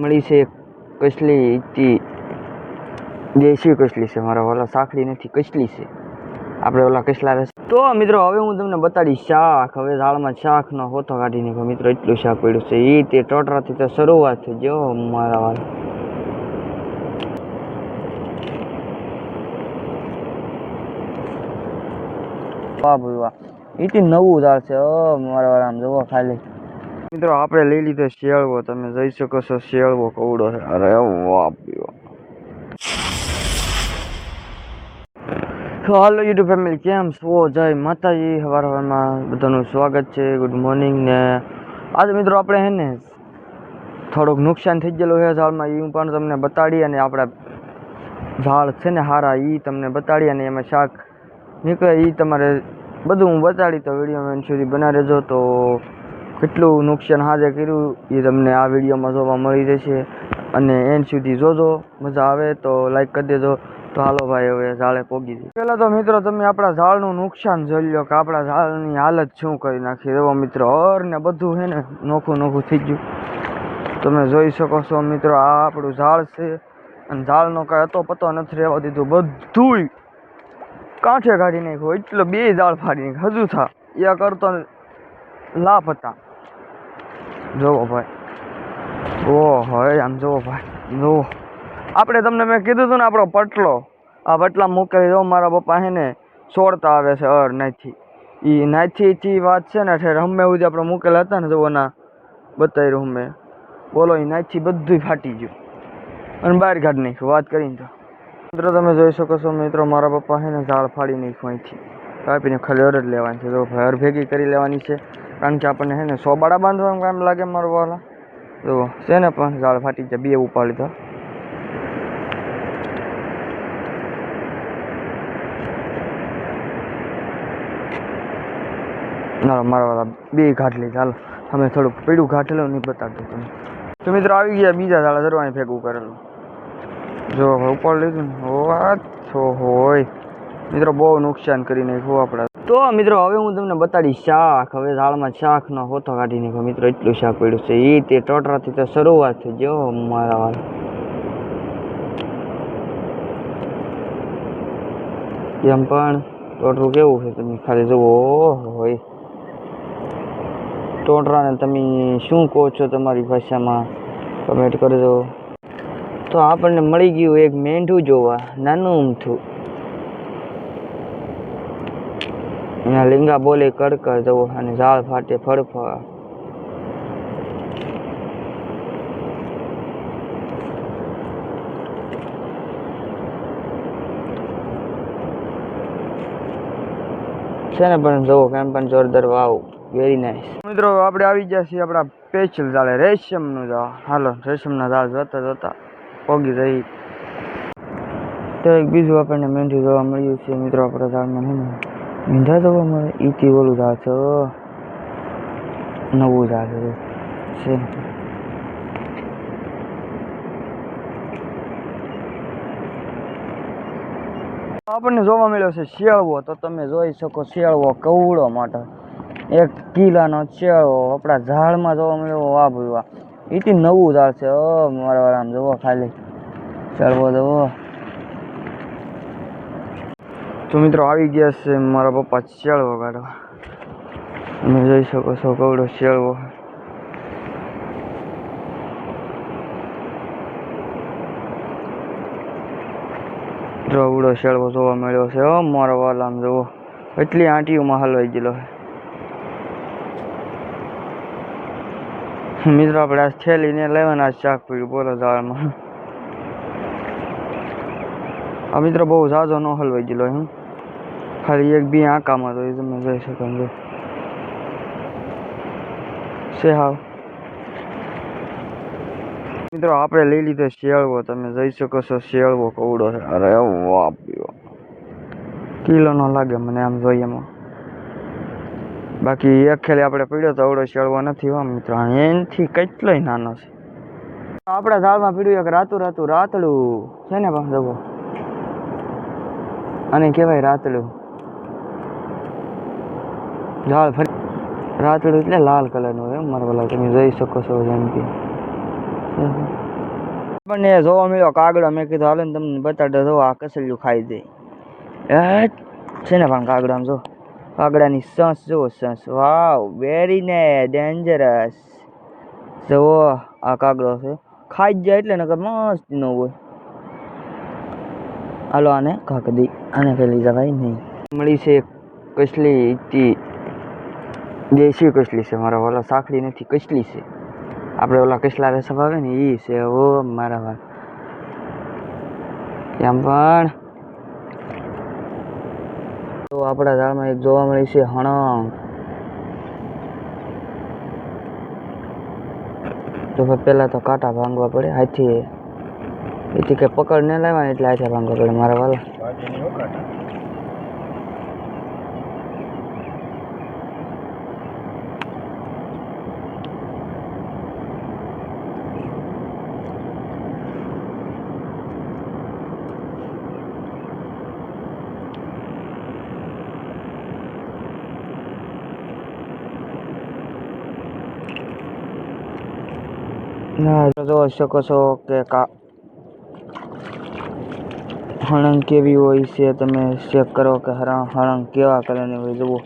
મળી છે કસલી તી દેશી કસલી છે, મારા ઓલા સાંકડી નથી, કસલી છે. આપણે ઓલા કસલા રસ તો મિત્રો, હવે હું તમને બતાડીશ શાક. હવે ઝાડમાં શાકનો હોથો કાઢી નાખ્યો મિત્રો એટલું શાક પડ્યું છે. એ તે ટોટરાથી તો શરૂઆત થઈ જો મારા વાળા વાહ, ભાઈ વાહ. એથી નવું ઝાડ છે ઓ મારા વાળા આમ જુઓ ખાલી. મિત્રો, આપણે લઈ લીધો શેળવો. તમે જોઈ શકો છો, શેળવો કવડો છે. અરે વાહ, ભાઈ વાહ. તો હાલો, યુટ્યુબ ફેમિલી, કેમ છો? જય માતાજી. સવાર સવારમાં બધાનું સ્વાગત છે. ગુડ મોર્નિંગ ને આજે મિત્રો, આપણે હે ને થોડુંક નુકસાન થઈ ગયેલું છે ઝાડમાં. એ પણ તમને બતાડી અને આપણા ઝાડ છે ને હારા એ તમને બતાડી અને એમાં શાક નીકળે એ તમારે બધું હું બતાડી તો વીડિયો એન્ડ સુધી બના રહેજો. તો કેટલું નુકસાન હાજે કર્યું એ તમને આ વિડીયોમાં જોવા મળી જશે અને એન્ડ સુધી જોજો, મજા આવે તો લાઈક કરી દેજો. તો હાલો ભાઈ, હવે ઝાડે પોગી દઈએ પહેલાં તો મિત્રો તમે આપણા ઝાડનું નુકસાન જોઈ લો કે આપણા ઝાડની હાલત શું કરી નાખી. એવો મિત્રો હર ને બધું છે ને નોખું નોખું થઈ ગયું. તમે જોઈ શકો છો મિત્રો, આ આપણું ઝાડ છે. અને ઝાડનો કાંઈ હતો પતો નથી રહેવા દીધું. બધુંય કાંઠે કાઢી નાખ્યું. એટલો બે ઝાડ ફાડી નાખ્યું. હજુ થા. એ કરતો લાભ હતા. જોવો ભાઈ. ઓ હવે આમ જોવો ભાઈ. જુઓ. આપણે તમને મેં કીધું હતું ને આપણો પટલો. આ પટલા મૂકેલી જો, મારા પપ્પા છે ને છોડતા આવે છે અર નાથી એ નાથી વાત છે ને, ઠેર હમે સુધી આપણે મૂકેલા હતા ને જો ના રહ્યું મેં બોલો એ નાથી બધું ફાટી ગયું. અને બહાર કાઢી નાખ્યું, વાત કરીને તો. મિત્રો, તમે જોઈ શકો છો, મિત્રો, મારા પપ્પા છે ને ઝાડ ફાડી નાખ્યું અહીંથી. કાપીને ખાલી અર જ લેવાની છે તો ભાઈ અર ભેગી કરી લેવાની છે. કારણ કે આપણને છે ને સો બાડા બાંધવાનું કામ લાગે મારો વાલા. તો છે ને પણ ઝાડ ફાટી જાય, બે ઉપાડી તો. ના મારા બે ઘાટ લીધા હાલો, અમે થોડુંક પીડું ઘાટેલું નહીં બતાડતો તમે તો મિત્રો, આવી ગયા બીજા ઝાડા ધરવાની ભેગું કરેલું. જો ઉપાડી લીધું ને ઓ છો હોય. મિત્રો, બહુ નુકસાન કરી નાખ્યું આપણા તો મિત્રો, હવે હું તમને બતાડીશ શાક. હવે ઝાડમાં શાકનો હોથો કાઢી નાખ્યો મિત્રો એટલું શાક પડ્યું છે. એ તે ટોટરાથી તો શરૂઆત થઈ જો મારા વાળા. એમ પણ ટોટરું કેવું છે તમે ખાલી જુઓ હોય ટોટરાને તમે શું કહો છો તમારી ભાષામાં? કમેન્ટ કરજો. તો આપણને મળી ગયું એક મેંઢું જોવા, નાનું અમથું એના લીંગા બોલે કડકડ જવો અને ઝાડ ફાટે ફળફળ. છે ને પણ જવો કેમ પણ જોરદાર વાવ. વેરી નાઇસ મિત્રો, આપણે આવી ગયા છીએ આપણા સ્પેશિયલ ઝાડે, રેશમનું ઝાડ. હાલો, રેશમના ઝાડ જોતા જોતા પોગી રહી તો એક બીજું આપણને મેંઢું જોવા મળ્યું છે, મિત્રો, આપણા ઝાડમાં છે ને? મીંઢા તો મળે ઈથી ઓલું ઝાડ છે નવું ઝાડ છે આપણને જોવા મળ્યો છે શેળવો. તો તમે જોઈ શકો શેળવો કવડો માટે. એક કિલ્લાનો શેળવો. આપણા ઝાડમાં જોવા મળ્યો. વાહ ભાઈ વાહ. એથી નવું ઝાડ છે. મારા વાળા આમ જોવો ખાલી. શેળવો જોવો. તો મિત્રો આવી ગયા છે મારા પપ્પા શેળવો કાઢવા તમે જોઈ શકો છો કવડો શેળવો જો અવડો શેળવો જોવા મળ્યો છે હો મારો વાલ આમ જોવો એટલી આંટીઓમાં હલવાઈ ગયેલો છે મિત્રો, આપણે આ થેલીને લેવાના આ શાક પીડ્યું બોલો ઝાડમાં આ મિત્રો બહુ ઝાઝો ન હલવાઈ ગયેલો હું. ખાલી એક બી આંકામાં તો એ તમે જોઈ શકો છો છે હાવ. મિત્રો, આપણે લઈ લીધો શેળવો. તમે જોઈ શકો છો શેળવો કવડો છે. અરે વાપ્યો કિલો ન લાગે મને આમ જોઈએ એમાં. બાકી એક ખેલે આપણે પીડ્યો તો અવડો શેળવો નથી હો મિત્રો. એનથી કેટલોય નાનો છે. આપણા ઝાડમાં પીડ્યું એક રાતું રાતું રાતડું છે ને પણ અને કહેવાય રાતડું ઝાડ ફરી રાતડું એટલે લાલ કલરનું હોય મારા વાલા તમે જોઈ શકો છો જેમ કે. મને જોવા મળ્યો કાગડો, મેં કીધું, હાલો ને તમને બતાડો જો આ કસલિયું ખાઈ એ છે ને પણ કાગડો આમ જો? કાગડાની સસ, જુઓ સસ. વાવ વેરી ને ડેન્જરસ જુઓ, આ કાગડો છે. ખાઈ જાય એટલે નકર મસ્ત ન હોય. હાલો, આને કાક દઈ આને પેલી જવાય નહીં. મળી છે, કસલી ઈતી દેશી કસલી છે, મારા વાલા સાંકડી નથી, કસલી છે. આપણે ઓલા કસલા રેસપ આવે ને એ છે, ઓ મારા વાળ કેમ પણ તો આપણા ઝાડમાં એક જોવા મળી છે, હણંગ. તો પેલા તો કાંટા ભાંગવા પડે, હાથી. એથી કે પકડ ન લાવવા એટલે હાથે ભાંગવા પડે, મારા વાલા. ના જોઈ શકો છો કે કા હણંગ કેવી હોય છે, તમે ચેક કરો કે હરણ હળંગ કેવા કલરની હોય, જુઓ.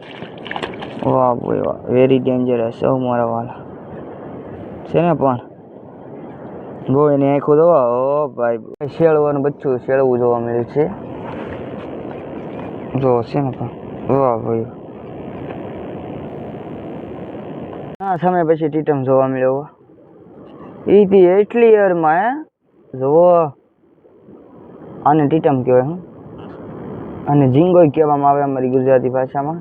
વાહ ભાઈ વાહ વેરી ડેન્જરસ સૌ મારા વાલા. છે ને પણ? ગો એની આંખો જોવા ઓ ભાઈ શેળવાનું બચ્ચું શેળવું જોવા મળ્યું છે. જો છે ને પણ? વાહ ભાઈ હા સમય પછી ટીટમ જોવા મળ્યો ઈ તી એટલી યરમાં હે જુઓ. આને ટીટમ કહેવાય હું. અને ઝીંગોય કહેવામાં આવે અમારી ગુજરાતી ભાષામાં.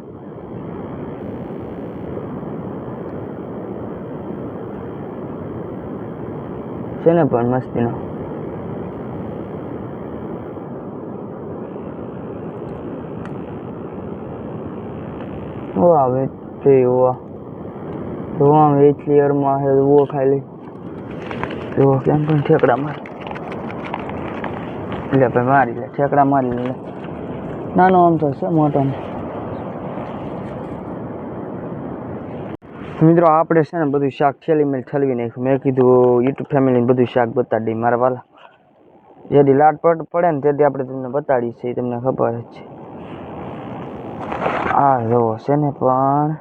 છે ને પણ મસ્તીનો? વાહ, વેચી વાહ જોવા વેચલી અરમાં હે, જુઓ ખાલી. જુઓ કેમ પણ ઠેકડા માર. એટલે ભાઈ મારી લે, ઠેકડા મારી લે. નાનો આમ તો છે, મોટો મિત્રો, આપણે છે ને બધું શાક છેલ્લી મેલ છલવી નાખ્યું. મેં કીધું યુટ્યુબ ફેમિલીને બધું શાક બતાડી મારા વાલા. જેથી લાટ પડ પડે ને તેથી આપણે તમને બતાડીએ છીએ, તમને ખબર જ છે. આ જુઓ, છે ને પણ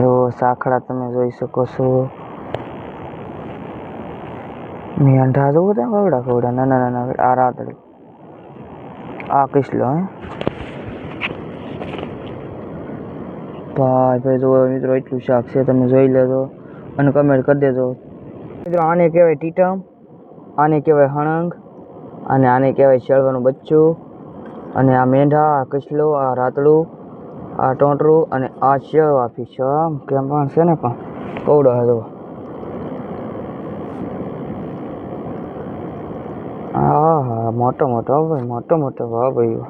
જુઓ સાંકળા તમે જોઈ શકો છો. મેંઢા જુઓ ત્યાં કવડા કવડા નાના નાના આ રાતડી આ કિસલો હે ભાઈ ભાઈ જો મિત્રો એટલું શાક છે તમે જોઈ લેજો અને કમેન્ટ કરી દેજો મિત્રો આને કહેવાય ટીટમ આને કહેવાય હણંગ અને આને કહેવાય શેળવાનું બચ્ચું અને આ મેંઢા આ કસલો આ રાતડું આ ટોંટરું અને આ શેળવા ફીશ કેમ પણ છે ને પણ કવડો હે જો હા હા મોટો મોટો હો ભાઈ મોટો મોટો વાહ ભાઈ વાહ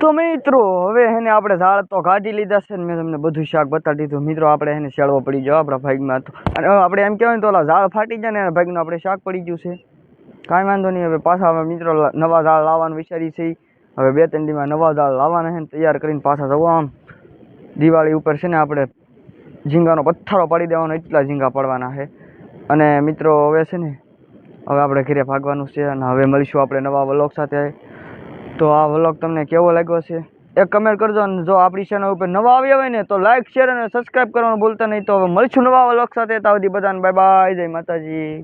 તો મિત્રો હવે એને આપણે ઝાડ તો કાઢી લીધા છે ને મેં તમને બધું શાક બતાડી દીધું. મિત્રો, આપણે એને શેળવો પડી ગયો આપણા ભાગમાં તો. અને હવે આપણે એમ કહેવાય ને તો ઓલા ઝાડ ફાટી જાય ને એના ભાગનું આપણે શાક પડી ગયું છે. કાંઈ વાંધો નહીં, હવે પાછા હવે મિત્રો લા- નવા ઝાડ લાવવાનું વિચારી છે હવે બે ત્રણ દીમાં નવા ઝાડ લાવવાના છે ને તૈયાર કરીને પાછા જવા આમ. દિવાળી ઉપર છે ને આપણે ઝીંગાનો પથ્થરો પાડી દેવાનો, એટલા ઝીંગા પડવાના છે. અને મિત્રો, હવે છે ને, હવે આપણે ઘરે ભાગવાનું છે અને હવે મળીશું આપણે નવા વ્લોગ સાથે. તો આ વ્લોગ તમને કેવો લાગ્યો છે? એક કમેન્ટ કરજો અને જો આપણી ચેનલ ઉપર નવા આવ્યા હોય ને, તો લાઈક શેર અને સબસ્ક્રાઇબ કરવાનું ભૂલતા નહીં. તો હવે મળીશું નવા વ્લોગ સાથે. સુધી બધાને. બાય બાય જય માતાજી.